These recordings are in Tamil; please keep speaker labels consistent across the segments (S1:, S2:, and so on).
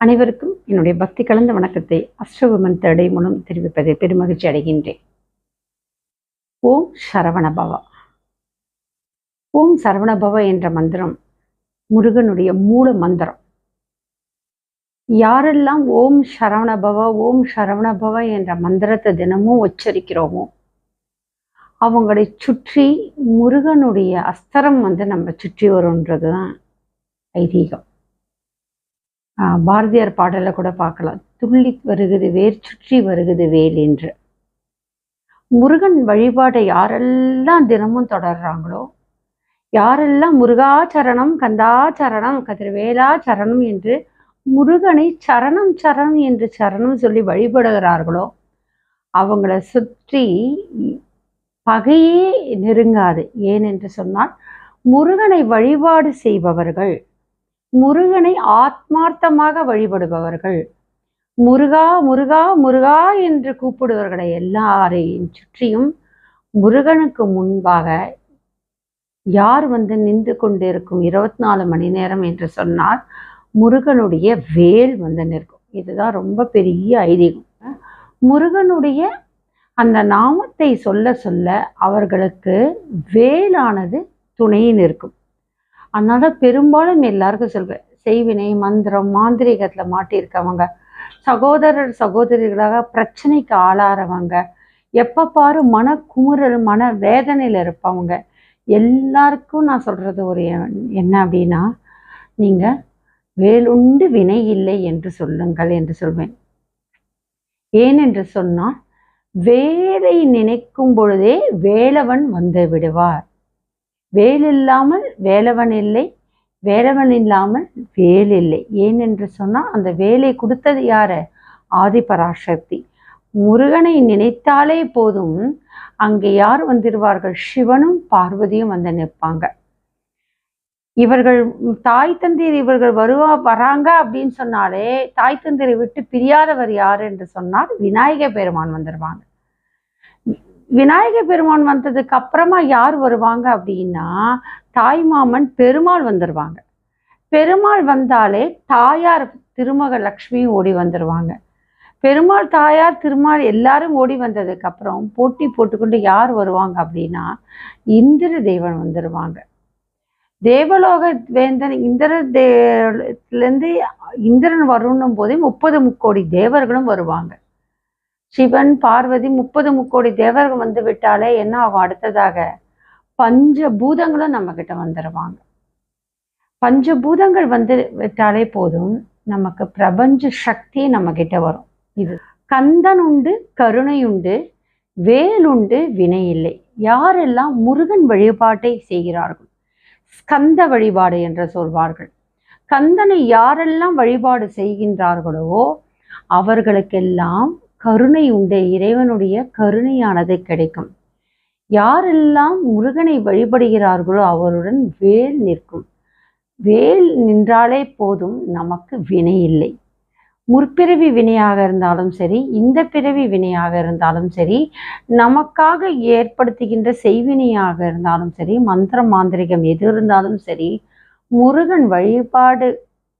S1: அனைவருக்கும் என்னுடைய பக்தி கலந்த வணக்கத்தை அஷ்டகுமன் தடை மூலம் தெரிவிப்பதை பெருமகிழ்ச்சி அடைகின்றேன். ஓம் சரவணபவா ஓம் சரவணபவ என்ற மந்திரம் முருகனுடைய மூல மந்திரம். யாரெல்லாம் ஓம் சரவணபவ ஓம் சரவணபவ என்ற மந்திரத்தை தினமும் உச்சரிக்கிறோமோ அவங்களை சுற்றி முருகனுடைய அஸ்தரம் வந்து நம்ம சுற்றி வரும்ன்றது தான் ஐதீகம். பாரதியார் பாடலை கூட பார்க்கலாம். துள்ளி வருகுது வேர் சுற்றி வருகுது வேல் என்று. முருகன் வழிபாடை யாரெல்லாம் தினமும் தொடர்றாங்களோ யாரெல்லாம் முருகாச்சரணம் கந்தாச்சரணம் கதிர்வேலா சரணம் என்று முருகனை சரணம் சரணம் என்று சரணம் சொல்லி வழிபடுகிறார்களோ அவங்கள சுற்றி பகையே நெருங்காது. ஏனென்று சொன்னால் முருகனை வழிபாடு செய்பவர்கள் முருகனை ஆத்மார்த்தமாக வழிபடுபவர்கள். முருகா முருகா முருகா என்று கூப்பிடுவர்களை எல்லாரையும் சுற்றியும் முருகனுக்கு முன்பாக யார் வந்து நின்று கொண்டிருக்கும் இருபத்தி நாலு மணி நேரம் என்று சொன்னால் முருகனுடைய வேல் வந்து நிற்கும். இதுதான் ரொம்ப பெரிய ஐதீகம். முருகனுடைய அந்த நாமத்தை சொல்ல சொல்ல அவர்களுக்கு வேலானது துணை நிற்கும் அதனால பெரும்பாலும் எல்லாருக்கும் சொல்வேன் செய்வினை மந்திரம் மாந்திரிகத்தில் மாட்டியிருக்கவங்க சகோதரர் சகோதரிகளாக பிரச்சனைக்கு ஆளாகிறவங்க எப்போ பாரு மன குமுறல் மன வேதனையில் இருப்பவங்க எல்லாருக்கும் நான் சொல்கிறது ஒரு என்ன அப்படின்னா நீங்கள் வேலுண்டு வினை இல்லை என்று சொல்லுங்கள் என்று சொல்வேன். ஏனென்று சொன்னால் வேலை நினைக்கும் பொழுதே வேலவன் வந்து விடுவார். வேல் இல்லாமல் வேலவன் இல்லை வேலவன் இல்லாமல் வேல் இல்லை. ஏனென்று சொன்னால் அந்த வேலை கொடுத்தது யாரு? ஆதிபராசக்தி. முருகனை நினைத்தாலே போதும் அங்கே யார் வந்துடுவார்கள் சிவனும் பார்வதியும் வந்து நிற்பாங்க. இவர்கள் தாய் தந்தையர் இவர்கள் வருவா வராங்க அப்படின்னு சொன்னாலே தாய் தந்தையரை விட்டு பிரியாதவர் யார் என்று சொன்னால் விநாயக பெருமான் வந்துடுவாங்க விநாயக பெருமான் வந்ததுக்கு அப்புறமா யார் வருவாங்க அப்படின்னா தாய் மாமன் பெருமாள் வந்துடுவாங்க பெருமாள் வந்தாலே தாயார் திருமக லக்ஷ்மியும் ஓடி வந்துடுவாங்க பெருமாள் தாயார் திருமால் எல்லாரும் ஓடி வந்ததுக்கு அப்புறம் போட்டி போட்டுக்கொண்டு யார் வருவாங்க அப்படின்னா இந்திர தேவன் வந்துடுவாங்க தேவலோக வேந்தன் இந்திர தேலேருந்து இந்திரன் வரணும் போதே முப்பது முக்கோடி தேவர்களும் வருவாங்க. சிவன் பார்வதி முப்பது முக்கோடி தேவர்கள் வந்து விட்டாலே என்ன ஆகும் அடுத்ததாக? பஞ்ச பூதங்களும் நம்ம கிட்ட வந்துடுவாங்க பஞ்சபூதங்கள் வந்து விட்டாலே போதும். நமக்கு பிரபஞ்ச சக்தி நம்ம கிட்ட வரும். இது கந்தன் உண்டு கருணை உண்டு வேலுண்டு வினை இல்லை. யாரெல்லாம் முருகன் வழிபாட்டை செய்கிறார்கள்? ஸ்கந்த வழிபாடு என்று சொல்வார்கள். கந்தனை யாரெல்லாம் வழிபாடு செய்கின்றார்களோ அவர்களுக்கெல்லாம் கருணை உண்டு. இறைவனுடைய கருணையானது கிடைக்கும். யாரெல்லாம் முருகனை வழிபடுகிறார்களோ அவருடன் வேல் நிற்கும். வேல் நின்றாலே போதும் நமக்கு வினை இல்லை. முற்பிறவி வினையாக இருந்தாலும் சரி இந்த பிறவி வினையாக இருந்தாலும் சரி நமக்காக ஏற்படுத்துகின்ற செய்வினையாக இருந்தாலும் சரி மந்திர மாந்திரிகம் எது இருந்தாலும் சரி முருகன் வழிபாடு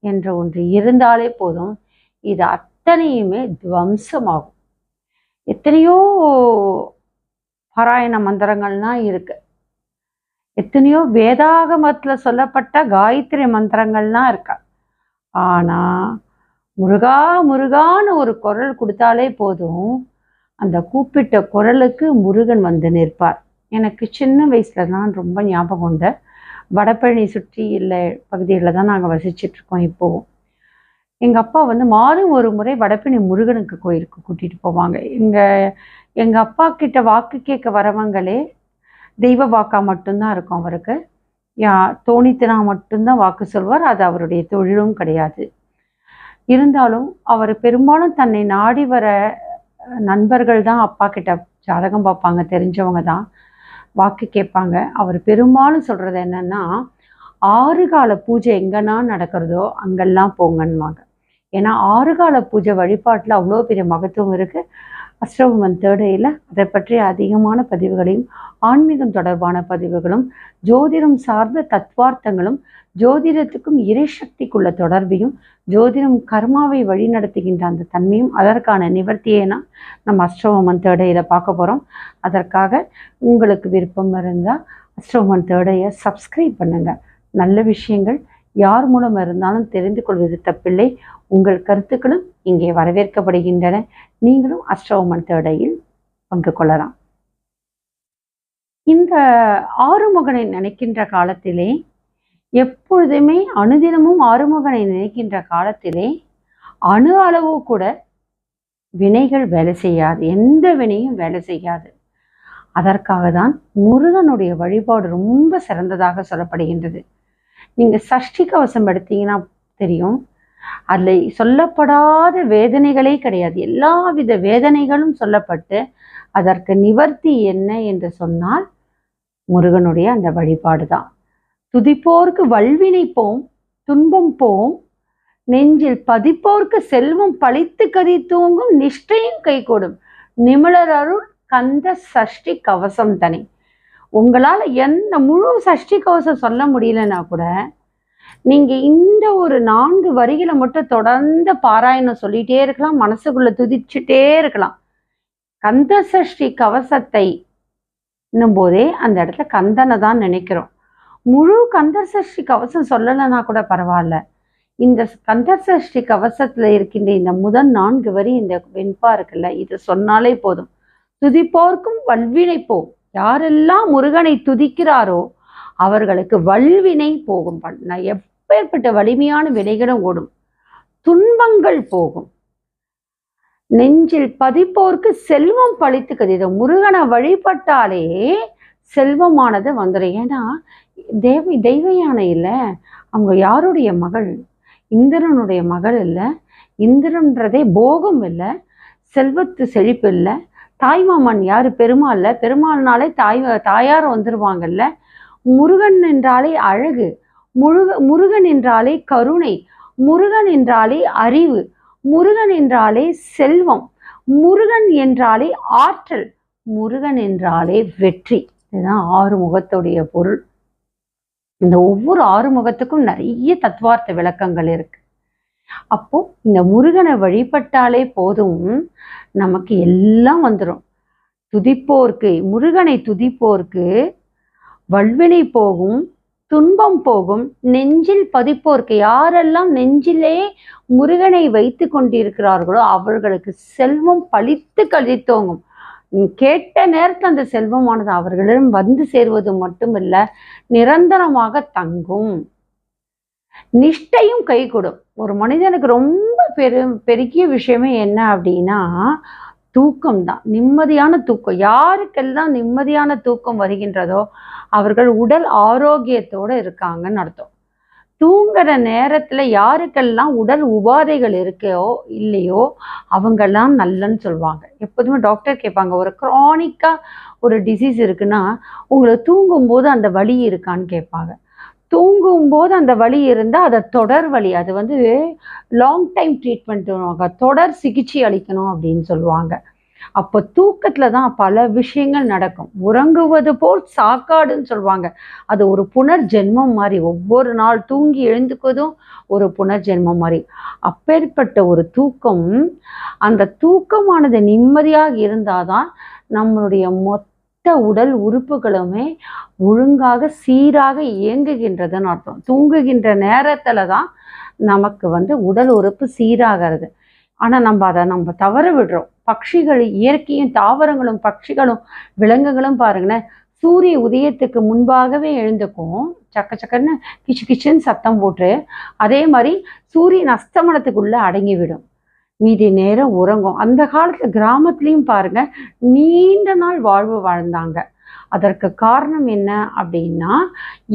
S1: என்ற ஒன்று இருந்தாலே போதும். இது அத்தனையுமே துவம்சமாகும். எத்தனையோ பாராயண மந்திரங்கள்லாம் இருக்கு. எத்தனையோ வேதாகமத்தில் சொல்லப்பட்ட காயத்ரி மந்திரங்கள்லாம் இருக்கா. ஆனால் முருகா முருகான்னு ஒரு குரல் கொடுத்தாலே போதும். அந்த கூப்பிட்ட குரலுக்கு முருகன் வந்து நிற்பார். எனக்கு சின்ன வயசுல தான் ரொம்ப ஞாபகம் உண்டு. வடபழனி சுற்றி இல்லை பகுதிகளில் தான் நாங்கள் வசிச்சிட்ருக்கோம் இப்போவும் எங்கள் அப்பா வந்து மாதம் ஒரு முறை வடப்பிணி முருகனுக்கு கோயிலுக்கு கூட்டிகிட்டு போவாங்க. எங்கள் எங்கள் அப்பா கிட்ட வாக்கு கேட்க வரவங்களே தெய்வ வாக்கா மட்டும்தான் இருக்கும் அவருக்கு. யா தோணித்தினா மட்டும்தான் வாக்கு சொல்வார் அது அவருடைய தொழிலும் கிடையாது. இருந்தாலும் அவர் பெரும்பாலும் தன்னை நாடி வர நண்பர்கள் தான் அப்பா கிட்ட ஜாதகம் பார்ப்பாங்க தெரிஞ்சவங்க தான் வாக்கு கேட்பாங்க. அவர் பெரும்பாலும் சொல்கிறது என்னென்னா ஆறு கால பூஜை எங்கன்னா நடக்கிறதோ அங்கெல்லாம் போங்கன்னுவாங்க. ஏன்னா ஆறுகால பூஜை வழிபாட்டில் அவ்வளோ பெரிய மகத்துவம் இருக்குது அஷ்டவமன் தேர்ட் டேயில் அதை பற்றிய அதிகமான பதிவுகளையும் ஆன்மீகம் தொடர்பான பதிவுகளும் ஜோதிடம் சார்ந்த தத்வார்த்தங்களும் ஜோதிடத்துக்கும் இறைசக்திக்குள்ள தொடர்பையும் ஜோதிடம் கர்மாவை வழிநடத்துகின்ற அந்த தன்மையும் அதற்கான நிவர்த்தியேனா நம்ம அஸ்ட்ரோமன் தேர்டையில் பார்க்க போகிறோம் அதற்காக உங்களுக்கு விருப்பம் இருந்தால் அஸ்ட்ரோமன் தேர்டையை சப்ஸ்கிரைப் பண்ணுங்கள் நல்ல விஷயங்கள் யார் மூலம் இருந்தாலும் தெரிந்து கொள்வது தப்பில்லை. உங்கள் கருத்துக்களும் இங்கே வரவேற்கப்படுகின்றன. நீங்களும் அஷ்டவமன் தேடையில் பங்கு கொள்ளலாம். இந்த ஆறுமுகனை நினைக்கின்ற காலத்திலே எப்பொழுதுமே அணுதினமும் ஆறுமுகனை நினைக்கின்ற காலத்திலே அணு அளவு கூட வினைகள் வேலை செய்யாது. எந்த வினையும் வேலை செய்யாது. அதற்காக தான் முருகனுடைய வழிபாடு ரொம்ப சிறந்ததாக சொல்லப்படுகின்றது. நீங்க சஷ்டி கவசம் எடுத்தீங்கன்னா தெரியும். அதில் சொல்லப்படாத வேதனைகளே கிடையாது. எல்லாவித வேதனைகளும் சொல்லப்பட்டு அதற்கு நிவர்த்தி என்ன என்று சொன்னால் முருகனுடைய அந்த வழிபாடு தான் துதிப்போர்க்கு வல்வினை போம் துன்பம் போம் நெஞ்சில் பதிப்போர்க்கு செல்வம் பழித்து கதி தூங்கும் நிஷ்டையும் கைகூடும். நிமிழர் அருள் கந்த சஷ்டி கவசம் தனி. உங்களால் என்ன முழு சஷ்டி கவசம் சொல்ல முடியலன்னா கூட நீங்கள் இந்த ஒரு நான்கு வரிகளை மட்டும் தொடர்ந்து பாராயணம் சொல்லிகிட்டே இருக்கலாம் மனசுக்குள்ளே துதிச்சுட்டே இருக்கலாம். கந்த சஷ்டி கவசத்தை இன்னும் போதே அந்த இடத்துல கந்தனை தான் நினைக்கிறோம். முழு கந்த சஷ்டி கவசம் சொல்லலைன்னா கூட பரவாயில்ல. இந்த கந்த சஷ்டி கவசத்தில் இருக்கின்ற இந்த முதல் நான்கு வரி இந்த வெண்பா இருக்குல்ல இதை சொன்னாலே போதும். துதிப்போர்க்கும் வல்வினைப்போம். யாரெல்லாம் முருகனை துதிக்கிறாரோ அவர்களுக்கு வல்வினை போகும். நான் எப்பேற்பட்ட வலிமையான வினைகளும் ஓடும். துன்பங்கள் போகும். நெஞ்சில் பதிப்போர்க்கு செல்வம் பழித்து கதித முருகனை வழிபட்டாலே செல்வமானது வந்துடும் ஏன்னா தேவ தெய்வ யானை இல்லை. அவங்க யாருடைய மகள்? இந்திரனுடைய மகள் இல்லை. இந்திரன்றதே போகம் இல்லை. செல்வத்து செழிப்பு இல்லை. தாய்மாமன் யார்? பெருமாள்ல. பெருமாள்னாலே தாய் தாயார் வந்துருவாங்கல்ல. முருகன் என்றாலே அழகு. முருக முருகன் என்றாலே கருணை. முருகன் என்றாலே அறிவு. முருகன் என்றாலே செல்வம். முருகன் என்றாலே ஆற்றல். முருகன் என்றாலே வெற்றி. இதுதான் ஆறு முகத்துடைய பொருள். இந்த ஒவ்வொரு ஆறு முகத்துக்கும் நிறைய தத்துவார்த்த விளக்கங்கள் இருக்கு. அப்போ இந்த முருகனை வழிபட்டாலே போதும் நமக்கு எல்லாம் வந்துடும் துதிப்போர்க்கு முருகனை துதிப்போர்க்கு வல்வினை போகும் துன்பம் போகும் நெஞ்சில் பதிப்போர்க்கு. யாரெல்லாம் நெஞ்சிலே முருகனை வைத்து கொண்டிருக்கிறார்களோ அவர்களுக்கு செல்வம் பழித்து கழித்தோங்கும் கேட்ட நேரத்தில் அந்த செல்வமானது அவர்களிடம் வந்து சேர்வது மட்டுமில்ல நிரந்தரமாக தங்கும். நிஷ்டையும் கை கொடும். ஒரு மனிதனுக்கு ரொம்ப பெரு பெருகிய விஷயமே என்ன அப்படின்னா தூக்கம் தான் நிம்மதியான தூக்கம். யாருக்கெல்லாம் நிம்மதியான தூக்கம் வருகின்றதோ அவர்கள் உடல் ஆரோக்கியத்தோடு இருக்காங்கன்னு அர்த்தம். தூங்குற நேரத்தில் யாருக்கெல்லாம் உடல் உபாதைகள் இருக்கோ இல்லையோ அவங்கெல்லாம் நல்லன்னு சொல்லுவாங்க எப்போதுமே டாக்டர் கேட்பாங்க ஒரு க்ரானிக்காக ஒரு டிசீஸ் இருக்குன்னா உங்களை தூங்கும்போது அந்த வலி இருக்கான்னு கேட்பாங்க. தூங்கும்போது அந்த வலி இருந்தால் அதை தொடர் வலி. அது வந்து லாங் டைம் ட்ரீட்மெண்ட் தொடர் சிகிச்சை அளிக்கணும் அப்படின்னு சொல்லுவாங்க. அப்போ தூக்கத்தில் தான் பல விஷயங்கள் நடக்கும். உறங்குவது போல் சாக்காடுன்னு சொல்லுவாங்க. அது ஒரு புனர் ஜென்மம் மாதிரி. ஒவ்வொரு நாள் தூங்கி எழுந்துக்குவதும் ஒரு புனர்ஜென்மம் மாதிரி. அப்பேற்பட்ட ஒரு தூக்கம் அந்த தூக்கமானது நிம்மதியாக இருந்தாதான் நம்மளுடைய மொத்த உடல் உறுப்புகளுமே ஒழுங்காக சீராக இயங்குகின்றதுன்னு அர்த்தம். தூங்குகின்ற நேரத்தில் தான் நமக்கு வந்து உடல் உறுப்பு சீராகிறது. ஆனால் நம்ம அதை நம்ம தவற விடுறோம். பட்சிகள் இயற்கையும் தாவரங்களும் பட்சிகளும் விலங்குகளும் பாருங்களேன் சூரிய உதயத்துக்கு முன்பாகவே எழுந்துக்கும். சக்க சக்கன்னு கிச்சு கிச்சுன்னு சத்தம் போட்டு அதே மாதிரி சூரியன் அஸ்தமனத்துக்குள்ளே அடங்கிவிடும். மீதி நேரம் உறங்கும். அந்த காலத்துல கிராமத்துலேயும் பாருங்க நீண்ட நாள் வாழ்வு வாழ்ந்தாங்க. அதற்கு காரணம் என்ன அப்படின்னா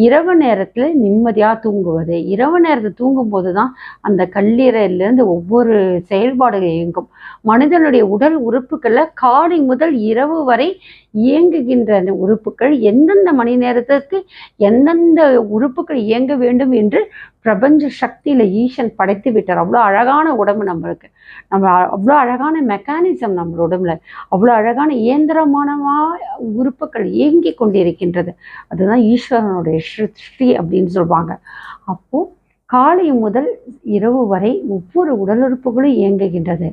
S1: இரவு நேரத்தில் நிம்மதியாக தூங்குவது. இரவு நேரத்தில் தூங்கும்போது தான் அந்த கல்லீரலிருந்து ஒவ்வொரு செயல்பாடுகள் இயங்கும். மனிதனுடைய உடல் உறுப்புகளில் காலை முதல் இரவு வரை இயங்குகின்ற உறுப்புகள் எந்தெந்த மணி நேரத்திற்கு எந்தெந்த உறுப்புகள் இயங்க வேண்டும் என்று பிரபஞ்ச சக்தியில ஈசன் படைத்து விட்டார். அவ்வளோ அழகான உடம்பு நம்மளுக்கு. நம்ம அவ்வளோ அழகான மெக்கானிசம் நம்ம உடம்புல. அவ்வளோ அழகான இயந்திரமானமா உறுப்புகள் இயங்கி கொண்டிருக்கின்றது. அதுதான் ஈஸ்வரனுடைய சிருஷ்டி அப்படின்னு சொல்லுவாங்க. அப்போ காலை முதல் இரவு வரை ஒவ்வொரு உடல் உறுப்புகளும் இயங்குகின்றது.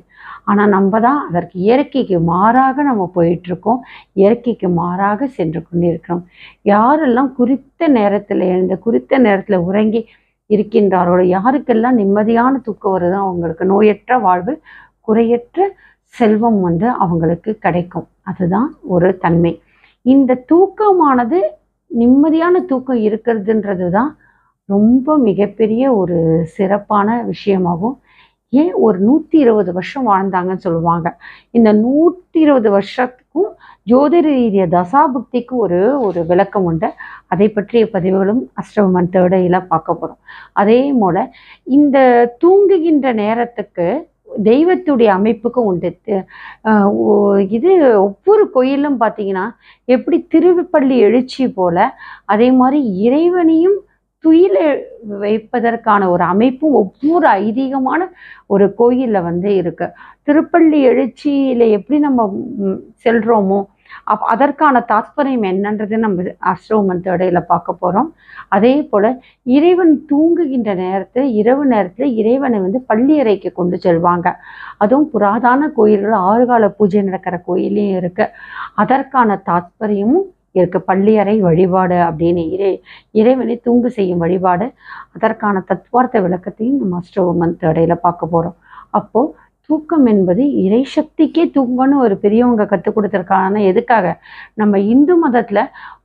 S1: ஆனால் நம்ம தான் அதற்கு இயற்கைக்கு மாறாக நம்ம போயிட்டுருக்கோம். இயற்கைக்கு மாறாக சென்று கொண்டிருக்கிறோம். யாரெல்லாம் குறித்த நேரத்தில் எழுந்த குறித்த நேரத்தில் உறங்கி இருக்கின்றார்களோ யாருக்கெல்லாம் நிம்மதியான தூக்கம் வருதோ அவங்களுக்கு நோயற்ற வாழ்வு குறையற்ற செல்வம் வந்து அவங்களுக்கு கிடைக்கும். அதுதான் ஒரு தன்மை. இந்த தூக்கமானது நிம்மதியான தூக்கம் இருக்கிறதுன்றது தான் ரொம்ப மிகப்பெரிய ஒரு சிறப்பான விஷயமாகும். ஏன் ஒரு நூற்றி இருபது வருஷம் வாழ்ந்தாங்கன்னு சொல்லுவாங்க. இந்த நூற்றி இருபது வருஷத்துக்கும் ஜோதிட ரீதிய தசாபுக்திக்கு ஒரு ஒரு விளக்கம் உண்டு. அதை பற்றிய பதிவுகளும் அஷ்டமன் தேடையில பார்க்க போகிறோம் அதே போல் இந்த தூங்குகின்ற நேரத்துக்கு தெய்வத்துடைய அமைப்புக்கும் உண்டு. இது ஒவ்வொரு கோயிலும் பார்த்தீங்கன்னா எப்படி திருவிப்பள்ளி எழுச்சி போல் அதே மாதிரி இறைவனையும் துயில வைப்பதற்கான ஒரு அமைப்பும் ஒவ்வொரு ஐதீகமான ஒரு கோயிலில் வந்து இருக்கு. திருப்பள்ளி எழுச்சியில் எப்படி நம்ம செல்கிறோமோ செல்றோமோ அப் அதற்கான தாத்பரியம் என்னன்றது நம்ம அஷ்டோமன் இடையில பார்க்க போறோம். அதே போல இறைவன் தூங்குகின்ற நேரத்தில் இரவு நேரத்தில் இறைவனை வந்து பள்ளி அறைக்கு கொண்டு செல்வாங்க. அதுவும் புராதான கோயில்கள் ஆறுகால பூஜை நடக்கிற கோயிலையும் இருக்கு. அதற்கான தாத்பரியமும் இருக்கு பள்ளியறை வழிபாடு அப்படின்னு இறை இறைவனை தூங்கு செய்யும் வழிபாடு அதற்கான தத்துவார்த்த விளக்கத்தையும் நம்ம அஷ்டோமன் இடையில பார்க்க போறோம். அப்போ தூக்கம் என்பது இறை சக்திக்கே தூங்கன்னு ஒரு பெரியவங்க கற்றுக் கொடுத்துருக்காங்க எதுக்காக? நம்ம இந்து மதத்துல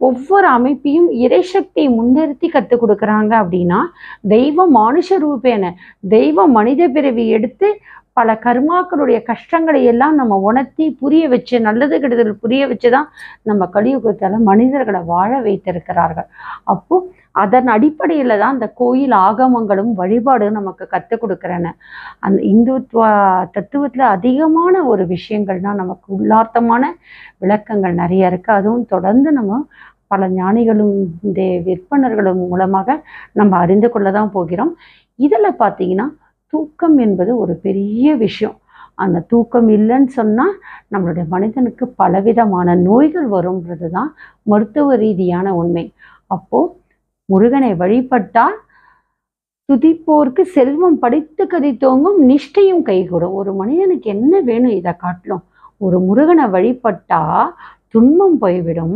S1: ஒவ்வொரு அமைப்பையும் இறை சக்தியை முன்னிறுத்தி கற்றுக் கொடுக்குறாங்க அப்படின்னா தெய்வ மானுஷ ரூபேன தெய்வ மனித பிறவி எடுத்து பல கர்மாக்களுடைய கஷ்டங்களை எல்லாம் நம்ம உணர்த்தி புரிய வச்சு நல்லது கெடுதல் புரிய வச்சு தான் நம்ம கலியுகத்தில் மனிதர்களை வாழ வைத்திருக்கிறார்கள். அப்போ அதன் அடிப்படையில் தான் அந்த கோயில் ஆகமங்களும் வழிபாடும் நமக்கு கற்றுக் கொடுக்குறன. அந்த இந்துத்துவ தத்துவத்தில் அதிகமான ஒரு விஷயங்கள்னா நமக்கு உள்ளார்த்தமான விளக்கங்கள் நிறைய இருக்குது அதுவும் தொடர்ந்து நம்ம பல ஞானிகளும் இந்த விற்பனர்களும் மூலமாக நம்ம அறிந்து கொள்ள தான் போகிறோம். இதில் பார்த்தீங்கன்னா தூக்கம் என்பது ஒரு பெரிய விஷயம். அந்த தூக்கம் இல்லைன்னு சொன்னால் நம்மளுடைய மனிதனுக்கு பலவிதமான நோய்கள் வரும்ன்றது தான் மருத்துவ ரீதியான உண்மை. அப்போது முருகனை வழிபட்டால் துதிப்போர்க்கு செல்வம் படித்து கதித்தோங்கும் நிஷ்டையும் கைகூடும். ஒரு மனிதனுக்கு என்ன வேணும் இதை காட்டிலும்? ஒரு முருகனை வழிபட்டா துன்பம் போய்விடும்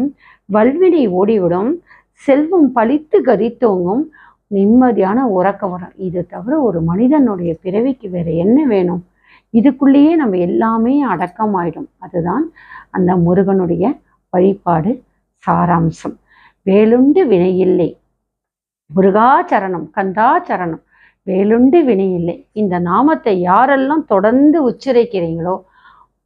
S1: வல்வினை ஓடிவிடும் செல்வம் பழித்து கதித்தோங்கும் நிம்மதியான உறக்கம் வரும். இது தவிர ஒரு மனிதனுடைய பிறவிக்கு வேற என்ன வேணும்? இதுக்குள்ளேயே நம்ம எல்லாமே அடக்கமாயிடும். அதுதான் அந்த முருகனுடைய வழிபாடு சாராம்சம். வேலுண்டு வினையில்லை. முருகாச்சரணம் கந்தாச்சரணம் வேலுண்டு வினையில்லை. இந்த நாமத்தை யாரெல்லாம் தொடர்ந்து உச்சரிக்கிறீங்களோ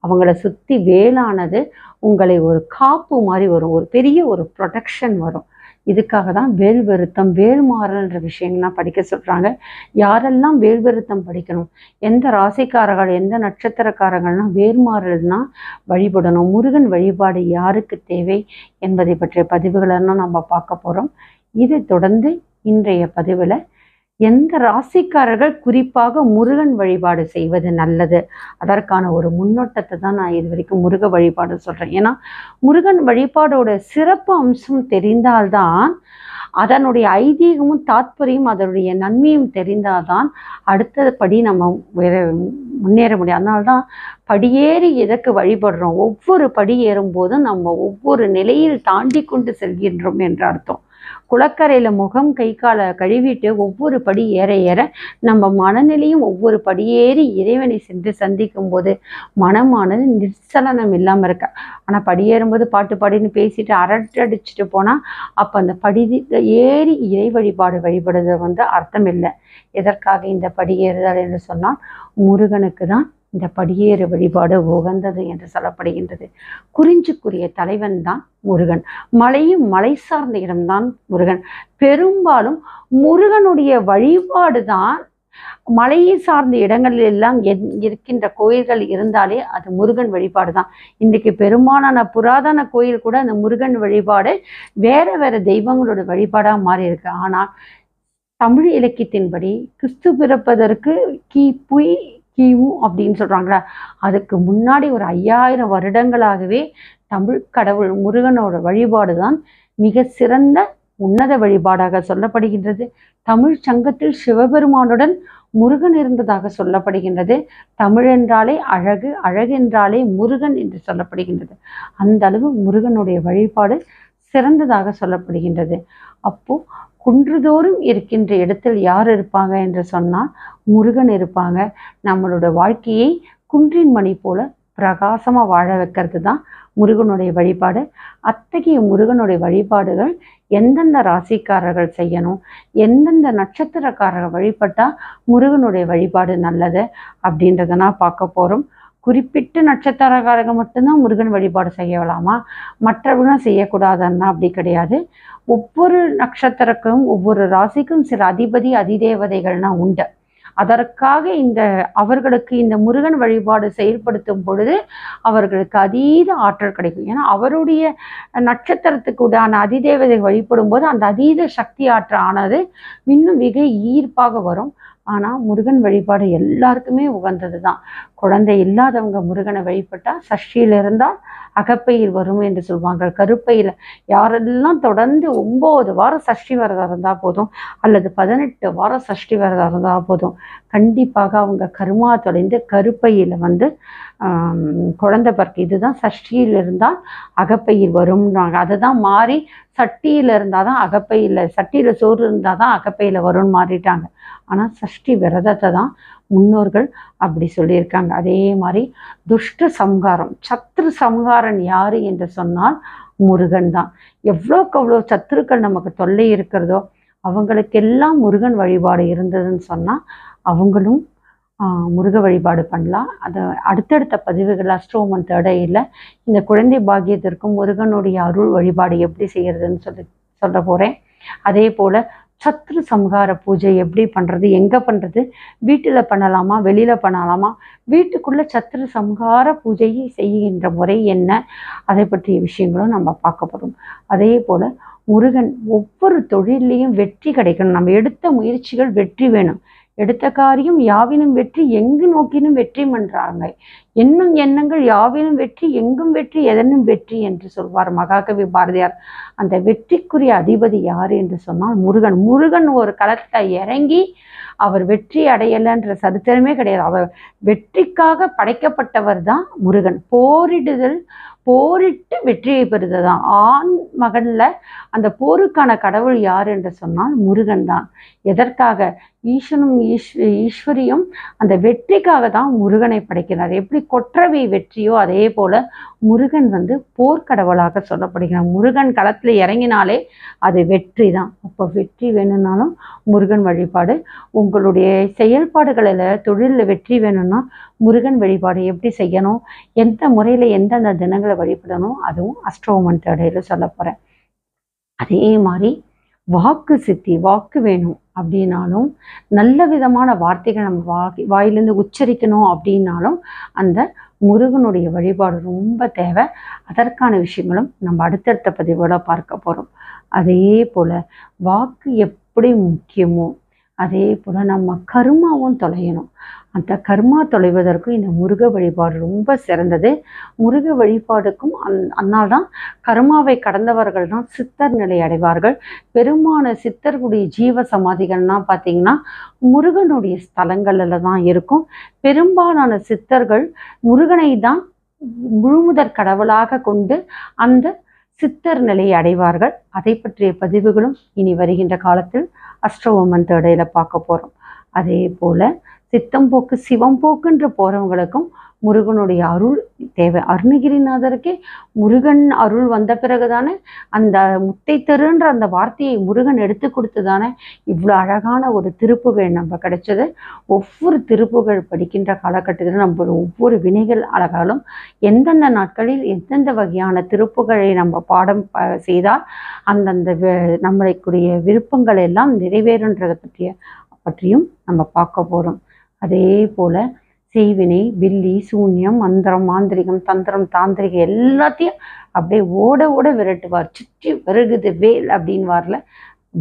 S1: அவங்கள சுற்றி வேலானது உங்களை ஒரு காப்பு மாதிரி வரும். ஒரு பெரிய ஒரு ப்ரொடெக்ஷன் வரும். இதுக்காக தான் வேல் விருத்தம் வேல்மாறல்ன்ற விஷயங்கள்லாம் படிக்க சொல்கிறாங்க யாரெல்லாம் வேல்வருத்தம் படிக்கணும்? எந்த ராசிக்காரர்கள் எந்த நட்சத்திரக்காரர்கள்லாம் வேல்மாறல்னா வழிபடணும். முருகன் வழிபாடு யாருக்கு தேவை என்பதை பற்றிய பதிவுகளெல்லாம் நம்ம பார்க்க போகிறோம் இது தொடர்ந்து இன்றைய பதிவில் எந்த ராசிக்காரர்கள் குறிப்பாக முருகன் வழிபாடு செய்வது நல்லது? அதற்கான ஒரு முன்னோட்டத்தை தான் நான் இது வரைக்கும் முருக வழிபாடு சொல்கிறேன் ஏன்னா முருகன் வழிபாடோட சிறப்பு அம்சம் தெரிந்தால்தான் அதனுடைய ஐதீகமும் தாத்பரியம் அதனுடைய நன்மையும் தெரிந்தால்தான் அடுத்த படி நம்ம முன்னேற முடியும். அதனால்தான் படியேறி எதற்கு வழிபடுறோம்? ஒவ்வொரு படி ஏறும்போதும் நம்ம ஒவ்வொரு நிலையில் தாண்டி கொண்டு செல்கின்றோம் என்று அர்த்தம். குளக்கரையில் முகம் கை காலை கழுவிட்டு ஒவ்வொரு படி ஏற ஏற நம்ம மனநிலையும் ஒவ்வொரு படியேறி இறைவனை சென்று சந்திக்கும் போது மனமானது நிர்சலனம் இல்லாமல் இருக்க? ஆனால் படியேறும்போது பாட்டு பாடின்னு பேசிட்டு அரட்டடிச்சிட்டு போனால் அப்போ அந்த படி ஏறி இறை வழிபாடு வழிபடுறது வந்து அர்த்தம் இல்லை. எதற்காக இந்த படியேறுதல் என்று சொன்னால் முருகனுக்கு தான் இந்த படியேறு வழிபாடு உகந்தது என்று சொல்லப்படுகின்றது. குறிஞ்சிக்குரிய தலைவன் தான் முருகன். மலையும் மலை சார்ந்த இடம்தான் முருகன். பெரும்பாலும் முருகனுடைய வழிபாடு தான் மலையை சார்ந்த இடங்களில் எல்லாம் என்- இருக்கின்ற கோயில்கள் இருந்தாலே அது முருகன் வழிபாடு தான். இன்றைக்கு பெரும்பாலான புராதன கோயில் கூட அந்த முருகன் வழிபாடு வேற வேற தெய்வங்களோட வழிபாடாக மாறி இருக்கு ஆனால் தமிழ் இலக்கியத்தின்படி கிறிஸ்து பிறப்பதற்கு கிபி கிமு அப்படின்னு சொல்கிறாங்களா அதுக்கு முன்னாடி ஒரு ஐயாயிரம் வருடங்களாகவே தமிழ் கடவுள் முருகனோட வழிபாடு தான் மிக சிறந்த உன்னத வழிபாடாக சொல்லப்படுகின்றது. தமிழ் சங்கத்தில் சிவபெருமானுடன் முருகன் இருந்ததாக சொல்லப்படுகின்றது. தமிழ் என்றாலே அழகு அழகு என்றாலே முருகன் என்று சொல்லப்படுகின்றது. அந்த அளவு முருகனுடைய வழிபாடு சிறந்ததாக சொல்லப்படுகின்றது. அப்போ குன்றுதோறும் இருக்கின்ற இடத்தில் யார் இருப்பாங்க என்று சொன்னால் முருகன் இருப்பாங்க. நம்மளோட வாழ்க்கையை குன்றின் மணி போல பிரகாசமாக வாழ வைக்கிறது தான் முருகனுடைய வழிபாடு. அத்தகைய முருகனுடைய வழிபாடுகள் எந்தெந்த ராசிக்காரர்கள் செய்யணும் எந்தெந்த நட்சத்திரக்காரர்கள் வழிபட்டால் முருகனுடைய வழிபாடு நல்லது அப்படின்றத நான் பார்க்க போகிறோம் குறிப்பிட்ட நட்சத்திரக்காரங்க மட்டும்தான் முருகன் வழிபாடு செய்யலாமா? மற்றவங்களும் செய்யக்கூடாதுன்னா அப்படி கிடையாது. ஒவ்வொரு நட்சத்திரக்கும் ஒவ்வொரு ராசிக்கும் சில அதிபதி அதிதேவதைகள்னா உண்டு. அதற்காக இந்த அவர்களுக்கு இந்த முருகன் வழிபாடு செயல்படுத்தும் பொழுது அவர்களுக்கு அதீத ஆற்றல் கிடைக்கும். ஏன்னா அவருடைய நட்சத்திரத்துக்கு உண்டான அதிதேவதை வழிபடும் போது அந்த அதீத சக்தி ஆற்றல் ஆனது இன்னும் மிக ஈர்ப்பாக வரும். ஆனால் முருகன் வழிபாடு எல்லாருக்குமே உகந்தது தான் குழந்தை இல்லாதவங்க முருகனை வழிபட்டால் சஷ்டியில் இருந்தால் அகப்பையில் வரும் என்று சொல்வாங்க. கருப்பையில் யாரெல்லாம் தொடர்ந்து ஒம்பது வாரம் சஷ்டி விரதம் இருந்தால் போதும் அல்லது பதினெட்டு வாரம் சஷ்டி விரதம் இருந்தால் போதும் கண்டிப்பாக அவங்க கருமா தொலைந்து கருப்பையில் வந்து குழந்தை பிறக்கு இதுதான் சஷ்டியில் இருந்தால் அகப்பையில் வரும்னாங்க. அதை தான் மாறி சட்டியில் இருந்தால் தான் அகப்பையில் சட்டியில் சோறு இருந்தால் தான் அகப்பையில் வரும்னு மாறிட்டாங்க. ஆனால் சஷ்டி விரதத்தை தான் முன்னோர்கள் அப்படி சொல்லியிருக்காங்க. அதே மாதிரி துஷ்ட சம்ஹாரம் சத்ரு சம்ஹாரன் யாரு என்று சொன்னால் முருகன் தான். எவ்வளோக்கு அவ்வளோ சத்துருக்கள் நமக்கு தொல்லை இருக்கிறதோ அவங்களுக்கெல்லாம் முருகன் வழிபாடு இருந்ததுன்னு சொன்னால் அவங்களும் முருக வழிபாடு பண்ணலாம். அதை அடுத்தடுத்த பதிவுகள் அஸ்ட்ரோமன் தேடையில் இந்த குழந்தை பாக்கியத்திற்கும் முருகனுடைய அருள் வழிபாடு எப்படி செய்கிறதுன்னு சொல்லி சொல்ல போகிறேன் அதே போல் சத்ரு சம்ஹார பூஜை எப்படி பண்ணுறது எங்கே பண்ணுறது வீட்டில் பண்ணலாமா வெளியில் பண்ணலாமா வீட்டுக்குள்ளே சத்ரு சம்ஹார பூஜையை செய்கின்ற முறை என்ன அதை பற்றிய விஷயங்களும் நம்ம பார்க்கப்படும் அதே போல் முருகன் ஒவ்வொரு தொழிலையும் வெற்றி கிடைக்கணும். நம்ம எடுத்த முயற்சிகள் வெற்றி வேணும். எடுத்த காரியம் யாவினும் வெற்றி எங்கு நோக்கினும் வெற்றி என்றாங்க என்னும் எண்ணங்கள் யாவினும் வெற்றி எங்கும் வெற்றி எதனும் வெற்றி என்று சொல்வார் மகாகவி பாரதியார். அந்த வெற்றிக்குரிய அதிபதி யார் என்று சொன்னால் முருகன். முருகன் ஒரு களத்தை இறங்கி அவர் வெற்றி அடையலைன்ற சரித்திரமே கிடையாது. அவர் வெற்றிக்காக படைக்கப்பட்டவர் தான் முருகன். போரிடுதல் போரிட்டு வெற்றியை பெறுவது தான் ஆண் மகனில் அந்த போருக்கான கடவுள் யார் என்று சொன்னால் முருகன் தான். எதற்காக? ஈசனும் ஈஸ் ஈஸ்வரியும் அந்த வெற்றிக்காக தான் முருகனை படைக்கிறார். எப்படி கொற்றவை வெற்றியோ அதே போல முருகன் வந்து போர்க்கடவுளாக சொல்லப்படுகிறார் முருகன் களத்தில் இறங்கினாலே அது வெற்றி தான் அப்போ வெற்றி வேணும்னாலும் முருகன் வழிபாடு உங்களுடைய செயல்பாடுகளில் தொழிலில் வெற்றி வேணும்னா முருகன் வழிபாடு எப்படி செய்யணும்? எந்த முறையில் எந்தெந்த தினங்களை வழிபடணும்? அதுவும் அஸ்ட்ரோமன் தேடையில் சொல்ல போகிறேன் அதே மாதிரி வாக்கு சித்தி வாக்கு வேணும் அப்படின்னாலும் நல்ல விதமான வார்த்தைகள் நம்ம வா வாயிலேருந்து உச்சரிக்கணும் அப்படின்னாலும் அந்த முருகனுடைய வழிபாடு ரொம்ப தேவை. அதற்கான விஷயங்களும் நம்ம அடுத்தடுத்த பதிவோட பார்க்க போகிறோம் அதே போல் வாக்கு எப்படி முக்கியமோ அதே போல் நம்ம கருமாவும் தொலையணும். அந்த கர்மா தொலைவதற்கும் இந்த முருக வழிபாடு ரொம்ப சிறந்தது. முருக வழிபாடுக்கும் அந் அதனால் தான் கர்மாவை கடந்தவர்கள் தான் சித்தர் நிலை அடைவார்கள். பெருமான சித்தர்களுடைய ஜீவ சமாதிகள்னால் பார்த்தீங்கன்னா முருகனுடைய ஸ்தலங்களில் தான் இருக்கும். பெரும்பாலான சித்தர்கள் முருகனை தான் முழுமுதற் கடவுளாக கொண்டு அந்த சித்தர் நிலையை அடைவார்கள். அதை பற்றிய பதிவுகளும் இனி வருகின்ற காலத்தில் அஷ்டவோமன் தேடையில் பார்க்க போகிறோம் அதே போல் சித்தம்போக்கு சிவம்போக்குன்ற போகிறவங்களுக்கும் முருகனுடைய அருள் தேவை. அருணகிரிநாதருக்கே முருகன் அருள் வந்த பிறகுதானே அந்த முத்தை தருன்ற அந்த வார்த்தையை முருகன் எடுத்து கொடுத்து தானே இவ்வளோ அழகான ஒரு திருப்புகள் நம்ம கிடைச்சது. ஒவ்வொரு திருப்புகள் படிக்கின்ற காலகட்டத்தில் நம்ம ஒவ்வொரு வினைகள் அழகாலும் எந்தெந்த நாட்களில் எந்தெந்த வகையான திருப்புகளை நம்ம பாடம் செய்தால் அந்தந்த வி- நம்மளுக்குரிய விருப்பங்கள் எல்லாம் நிறைவேறுன்றதை பற்றிய பற்றியும் நம்ம பார்க்க போகிறோம் அதே போல் செய்வினை வில்லி சூன்யம் மந்திரம் மாந்திரிகம் தந்திரம் தாந்திரிகம் எல்லாத்தையும் அப்படியே ஓட ஓட விரட்டுவார். சுற்றி வருகுது வேல் அப்படின்னு வரல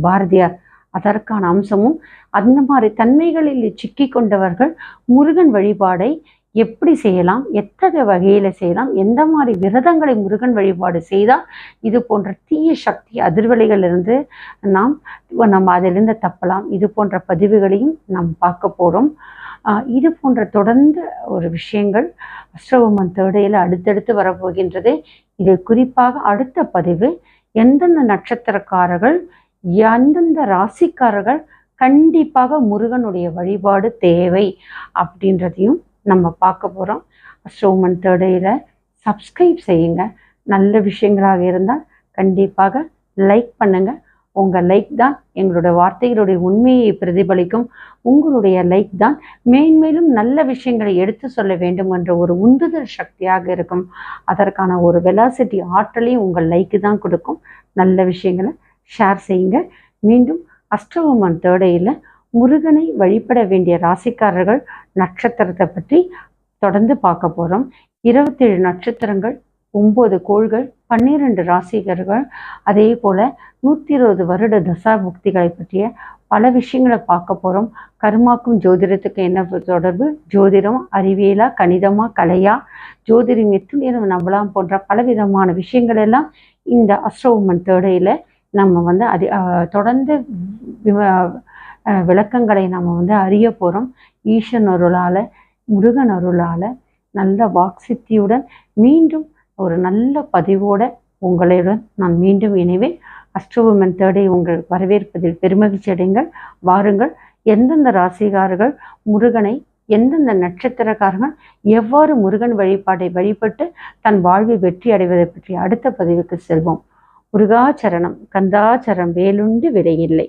S1: பாரதியார். அதற்கான அம்சமும் அந்த மாதிரி தன்மைகளில் சிக்கி கொண்டவர்கள் முருகன் வழிபாடை எப்படி செய்யலாம்? எத்தகைய வகையில் செய்யலாம்? எந்த மாதிரி விரதங்களை முருகன் வழிபாடு செய்தால் இது போன்ற தீய சக்தி அதிர்வலைகளிலிருந்து நாம் நம்ம அதிலிருந்து தப்பலாம்? இது போன்ற பதிவுகளையும் நாம் பார்க்க போகிறோம் இது போன்ற தொடர்ந்த ஒரு விஷயங்கள் அஸ்ரவமன் தேடையில் அடுத்தடுத்து வரப்போகின்றது. இது குறிப்பாக அடுத்த பதிவு எந்தெந்த நட்சத்திரக்காரர்கள் எந்தெந்த ராசிக்காரர்கள் கண்டிப்பாக முருகனுடைய வழிபாடு தேவை அப்படின்றதையும் நம்ம பார்க்க போகிறோம் அஷ்டோமன் தேடையில் சப்ஸ்கிரைப் செய்யுங்க. நல்ல விஷயங்களாக இருந்தால் கண்டிப்பாக லைக் பண்ணுங்கள் உங்கள் லைக் தான் எங்களோட வார்த்தைகளுடைய உண்மையை பிரதிபலிக்கும். உங்களுடைய லைக் தான் மேன்மேலும் நல்ல விஷயங்களை எடுத்து சொல்ல வேண்டும் என்ற ஒரு உந்துதல் சக்தியாக இருக்கும். அதற்கான ஒரு வெலாசிட்டி ஆற்றலையும் உங்கள் லைக்கு தான் கொடுக்கும். நல்ல விஷயங்களை ஷேர் செய்யுங்க. மீண்டும் அஷ்டவமன் தேடையில் முருகனை வழிபட வேண்டிய ராசிக்காரர்கள் நட்சத்திரத்தை பற்றி தொடர்ந்து பார்க்க போகிறோம் இருபத்தேழு நட்சத்திரங்கள் ஒம்பது கோள்கள் பன்னிரெண்டு ராசிகர்கள் அதே போல் நூற்றி இருபது வருட தசா புக்திகளை பற்றிய பல விஷயங்களை பார்க்க போகிறோம் கருமாக்கும் ஜோதிடத்துக்கு என்ன தொடர்பு? ஜோதிடம் அறிவியலா கணிதமா கலையா? ஜோதிடம் எத்தனை நம்பலாம் போன்ற பலவிதமான விஷயங்கள் எல்லாம் இந்த அஸ்ட்ரோமன் தேடையில் நம்ம வந்து அதி தொடர்ந்து விளக்கங்களை நம்ம வந்து அறிய போகிறோம் ஈசன் அருளால் முருகன் அருளால் நல்ல வாக்சித்தியுடன் மீண்டும் ஒரு நல்ல பதிவோட உங்களுடன் நான் மீண்டும் இணைவேன். அஸ்ட்ரோவுமன் தேர்டை உங்கள் வரவேற்பதில் பெருமகிழ்ச்சி அடைங்கள் வாருங்கள். எந்தெந்த ராசிகாரர்கள் முருகனை எந்தெந்த நட்சத்திரக்காரர்கள் எவ்வாறு முருகன் வழிபாட்டை வழிபட்டு தன் வாழ்வில் வெற்றி அடைவதை பற்றி அடுத்த பதிவுக்கு செல்வோம். முருகாச்சரணம் கந்தாச்சரம் வேலுண்டு விரையில்லை